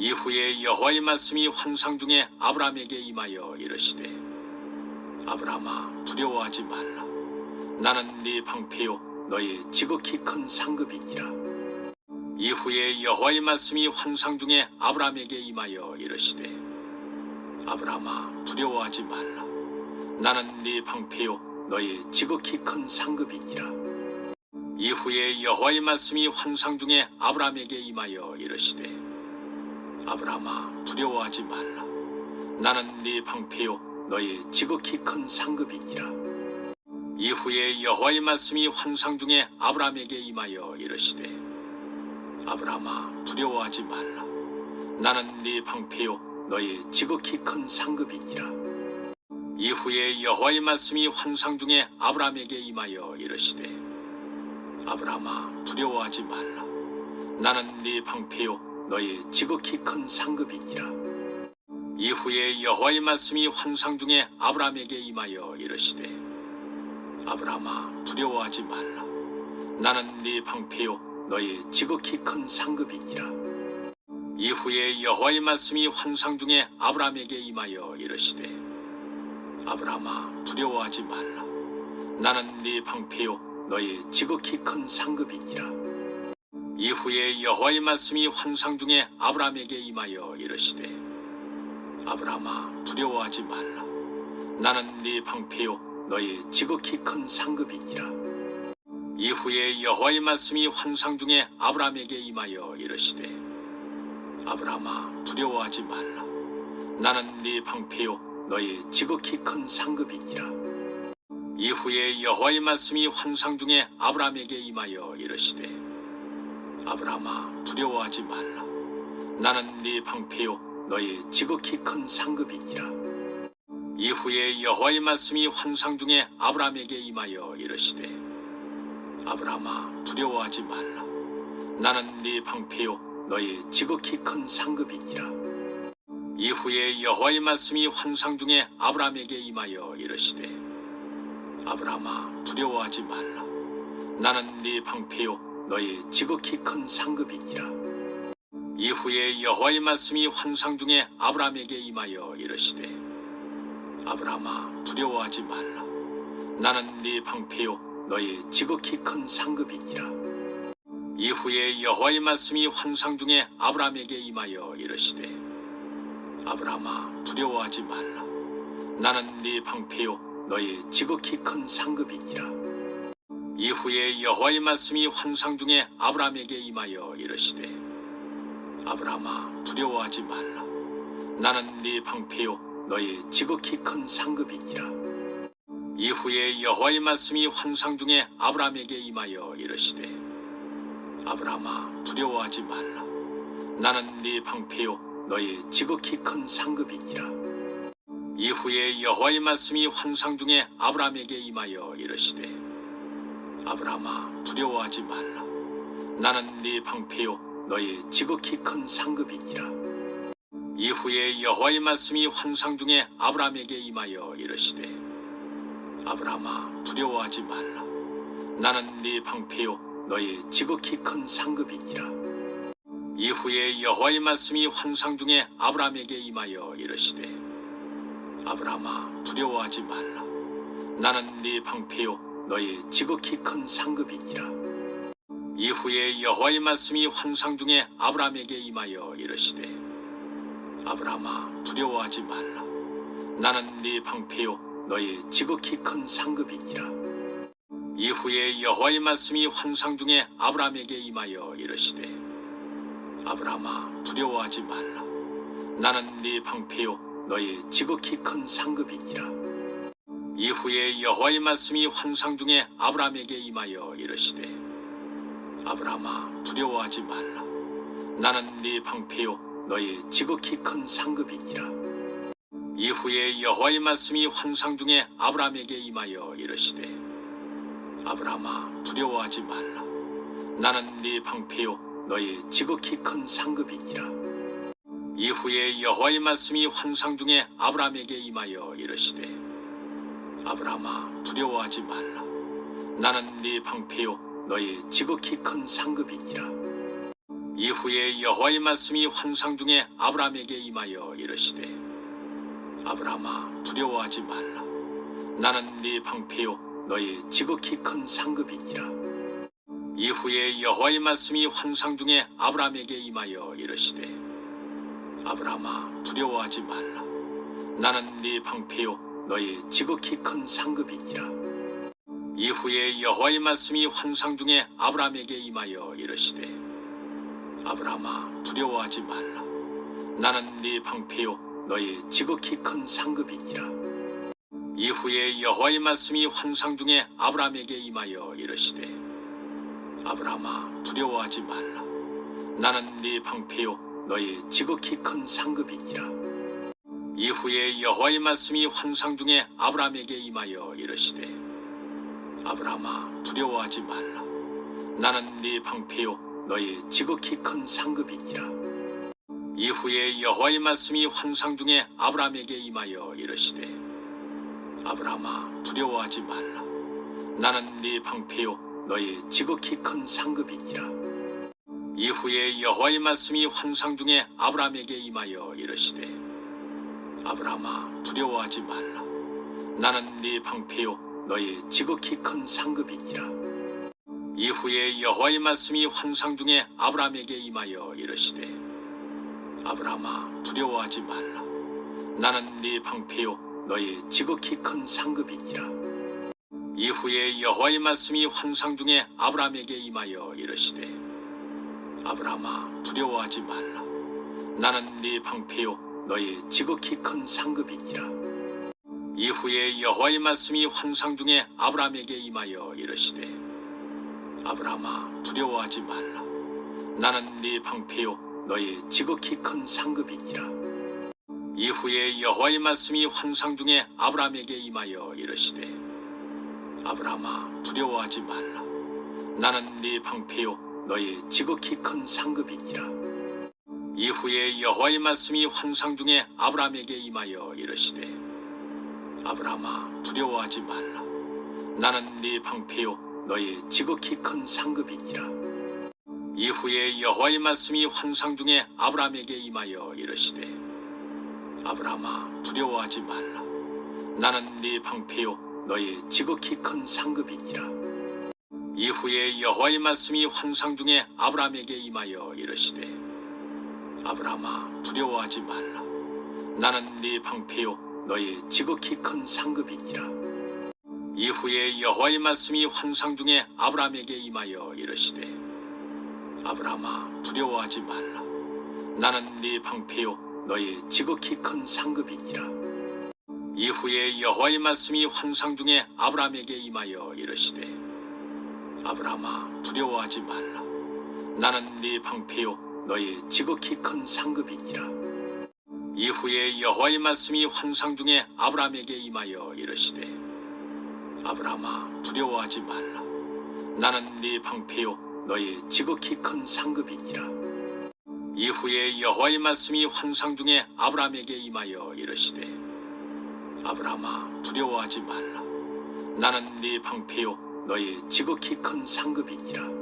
이후에 여호와의 말씀이 환상 중에 아브라함에게 임하여 이르시되 아브라함아 두려워하지 말라. 나는 네 방패요 너의 지극히 큰 상급이니라. 이후에 여호와의 말씀이 환상 중에 아브라함에게 임하여 이르시되 아브라함아 두려워하지 말라. 나는 네 방패요 너의 지극히 큰 상급이니라. 이후에 여호와의 말씀이 환상 중에 아브라함에게 임하여 이르시되 아브라함아 두려워하지 말라. 나는 네 방패요 너의 지극히 큰 상급이니라. 이후에 여호와의 말씀이 환상 중에 아브라함에게 임하여 이르시되 아브라함아 두려워하지 말라. 나는 네 방패요 너의 지극히 큰 상급이니라. 이후에 여호와의 말씀이 환상 중에 아브라함에게 임하여 이르시되 아브라함아 두려워하지 말라. 나는 네 방패요 너의 지극히 큰 상급이니라. 이후에 여호와의 말씀이 환상 중에 아브라함에게 임하여 이르시되 아브라함아 두려워하지 말라. 나는 네 방패요 너의 지극히 큰 상급이니라. 이후에 여호와의 말씀이 환상 중에 아브라함에게 임하여 이르시되 아브라함아 두려워하지 말라. 나는 네 방패요 너의 지극히 큰 상급이니라 이후에 여호와의 말씀이 환상 중에 아브라함에게 임하여 이르시되 아브라함아 두려워하지 말라. 나는 네 방패요 너의 지극히 큰 상급이니라. 이후에 여호와의 말씀이 환상 중에 아브라함에게 임하여 이르시되 아브라함아 두려워하지 말라. 나는 네 방패요 너의 지극히 큰 상급이니라. 이후에 여호와의 말씀이 환상 중에 아브라함에게 임하여 이르시되 아브라함아 두려워하지 말라. 나는 네 방패요 너의 지극히 큰 상급이니라. 이후에 여호와의 말씀이 환상 중에 아브라함에게 임하여 이르시되 아브라함아 두려워하지 말라. 나는 네 방패요 너의 지극히 큰 상급이니라. 이후에 여호와의 말씀이 환상 중에 아브라함에게 임하여 이르시되 아브라함아 두려워하지 말라. 나는 네 방패요 너의 지극히 큰 상급이니라. 이후에 여호와의 말씀이 환상 중에 아브라함에게 임하여 이르시되 아브라함아 두려워하지 말라. 나는 네 방패요 너의 지극히 큰 상급이니라. 이후에 여호와의 말씀이 환상 중에 아브라함에게 임하여 이르시되 아브라함아 두려워하지 말라. 나는 네 방패요 너의 지극히 큰 상급이니라 이후에 여호와의 말씀이 환상 중에 아브라함에게 임하여 이르시되 아브라함아 두려워하지 말라. 나는 네 방패요 너의 지극히 큰 상급이니라. 이후에 여호와의 말씀이 환상 중에 아브라함에게 임하여 이르시되 아브라함아 두려워하지 말라. 나는 네 방패요 너의 지극히 큰 상급이니라. 이후에 여호와의 말씀이 환상 중에 아브라함에게 임하여 이르시되 아브라함아 두려워하지 말라. 나는 네 방패요 너의 지극히 큰 상급이니라. 이후에 여호와의 말씀이 환상 중에 아브라함에게 임하여 이르시되 아브라함아 두려워하지 말라. 나는 네 방패요 너의 지극히 큰 상급이니라. 이후에 여호와의 말씀이 환상 중에 아브라함에게 임하여 이르시되 아브라함아 두려워하지 말라. 나는 네 방패요 너의 지극히 큰 상급이니라. 이후에 여호와의 말씀이 환상 중에 아브라함에게 임하여 이르시되 아브라함아 두려워하지 말라. 나는 네 방패요 너의 지극히 큰 상급이니라. 이후에 여호와의 말씀이 환상 중에 아브라함에게 임하여 이르시되 아브라함아 두려워하지 말라. 나는 네 방패요 너의 지극히 큰 상급이니라 이후에 여호와의 말씀이 환상 중에 아브라함에게 임하여 이르시되 아브라함아 두려워하지 말라. 나는 네 방패요 너의 지극히 큰 상급이니라. 이후에 여호와의 말씀이 환상 중에 아브라함에게 임하여 이르시되 아브라함아 두려워하지 말라. 나는 네 방패요 너의 지극히 큰 상급이니라. 이후에 여호와의 말씀이 환상 중에 아브라함에게 임하여 이르시되 아브라함아 두려워하지 말라. 나는 네 방패요 너의 지극히 큰 상급이니라. 이후에 여호와의 말씀이 환상 중에 아브라함에게 임하여 이르시되 아브라함아 두려워하지 말라. 나는 네 방패요 너의 지극히 큰 상급이니라. 이후에 여호와의 말씀이 환상 중에 아브라함에게 임하여 이르시되 아브라함아 두려워하지 말라. 나는 네 방패요 너의 지극히 큰 상급이니라. 이후에 여호와의 말씀이 환상 중에 아브라함에게 임하여 이르시되 아브라함아 두려워하지 말라. 나는 네 방패요 너의 지극히 큰 상급이니라. 이후에 여호와의 말씀이 환상 중에 아브라함에게 임하여 이르시되 아브라함아 두려워하지 말라. 나는 네 방패요 너의 지극히 큰 상급이니라 이후에 여호와의 말씀이 환상 중에 아브라함에게 임하여 이르시되 아브라함아 두려워하지 말라. 나는 네 방패요 너의 지극히 큰 상급이니라. 이후에 여호와의 말씀이 환상 중에 아브라함에게 임하여 이르시되 아브라함아 두려워하지 말라. 나는 네 방패요 너의 지극히 큰 상급이니라. 이후에 여호와의 말씀이 환상 중에 아브라함에게 임하여 이르시되 아브라함아 두려워하지 말라. 나는 네 방패요 너의 지극히 큰 상급이니라. 이후에 여호와의 말씀이 환상 중에 아브라함에게 임하여 이르시되 아브라함아 두려워하지 말라. 나는 네 방패요 너의 지극히 큰 상급이니라. 이후에 여호와의 말씀이 환상 중에 아브라함에게 임하여 이르시되 아브라함아 두려워하지 말라. 나는 네 방패요 너의 지극히 큰 상급이니라. 이후에 여호와의 말씀이 환상 중에 아브라함에게 임하여 이르시되 아브라함아 두려워하지 말라. 나는 네 방패요 너의 지극히 큰 상급이니라. 이후에 여호와의 말씀이 환상 중에 아브라함에게 임하여 이르시되 아브라함아 두려워하지 말라. 나는 네 방패요 너의 지극히 큰 상급이니라 이후에 여호와의 말씀이 환상 중에 아브라함에게 임하여 이르시되 아브라함아 두려워하지 말라. 나는 네 방패요 너의 지극히 큰 상급이니라. 이후에 여호와의 말씀이 환상 중에 아브라함에게 임하여 이르시되 아브라함아 두려워하지 말라. 나는 네 방패요 너의 지극히 큰 상급이니라. 이후에 여호와의 말씀이 환상 중에 아브라함에게 임하여 이르시되 아브라함아 두려워하지 말라. 나는 네 방패요 너의 지극히 큰 상급이니라. 이후에 여호와의 말씀이 환상 중에 아브라함에게 임하여 이르시되 아브라함아 두려워하지 말라. 나는 네 방패요 너의 지극히 큰 상급이니라. 이후에 여호와의 말씀이 환상 중에 아브라함에게 임하여 이르시되 아브라함아 두려워하지 말라. 나는 네 방패요 너의 지극히 큰 상급이니라. 이후에 여호와의 말씀이 환상 중에 아브라함에게 임하여 이르시되 아브라함아 두려워하지 말라. 나는 네 방패요 너의 지극히 큰 상급이니라. 이후에 여호와의 말씀이 환상 중에 아브라함에게 임하여 이르시되 아브라함아 두려워하지 말라. 나는 네 방패요 너의 지극히 큰 상급이니라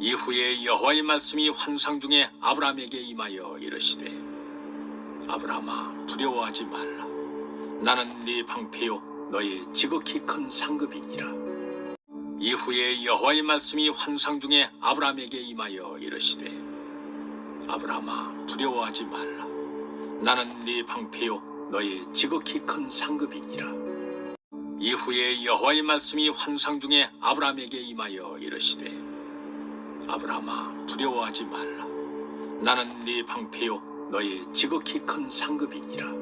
이후에 여호와의 말씀이 환상 중에 아브라함에게 임하여 이르시되 아브라함아 두려워하지 말라. 나는 네 방패요 너의 지극히 큰 상급이니라. 이후에 여호와의 말씀이 환상 중에 아브라함에게 임하여 이르시되 아브라함아 두려워하지 말라. 나는 네 방패요 너의 지극히 큰 상급이니라. 이후에 여호와의 말씀이 환상 중에 아브라함에게 임하여 이르시되 아브라함아 두려워하지 말라. 나는 네 방패요 너의 지극히 큰 상급이니라.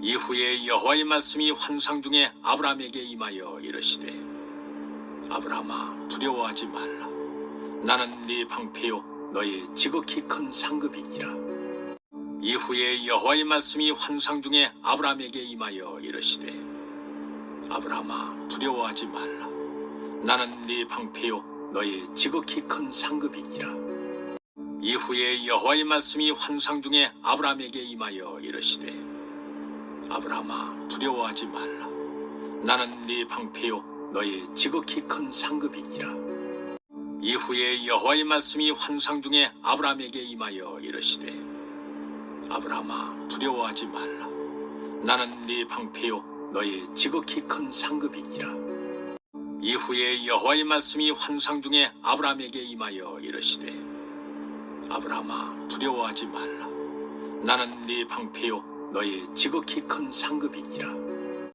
이후에 여호와의 말씀이 환상 중에 아브라함에게 임하여 이르시되 아브라함아 두려워하지 말라. 나는 네 방패요 너의 지극히 큰 상급이니라. 이후에 여호와의 말씀이 환상 중에 아브라함에게 임하여 이르시되 아브라함아 두려워하지 말라. 나는 네 방패요 너의 지극히 큰 상급이니라. 이후에 여호와의 말씀이 환상 중에 아브라함에게 임하여 이르시되 아브라함아 두려워하지 말라. 나는 네 방패요 너의 지극히 큰 상급이니라. 이후에 여호와의 말씀이 환상 중에 아브라함에게 임하여 이르시되 아브라함아 두려워하지 말라. 나는 네 방패요 너의 지극히 큰 상급이니라 이후에 여호와의 말씀이 환상 중에 아브라함에게 임하여 이르시되 아브라함아 두려워하지 말라. 나는 네 방패요 너의 지극히 큰 상급이니라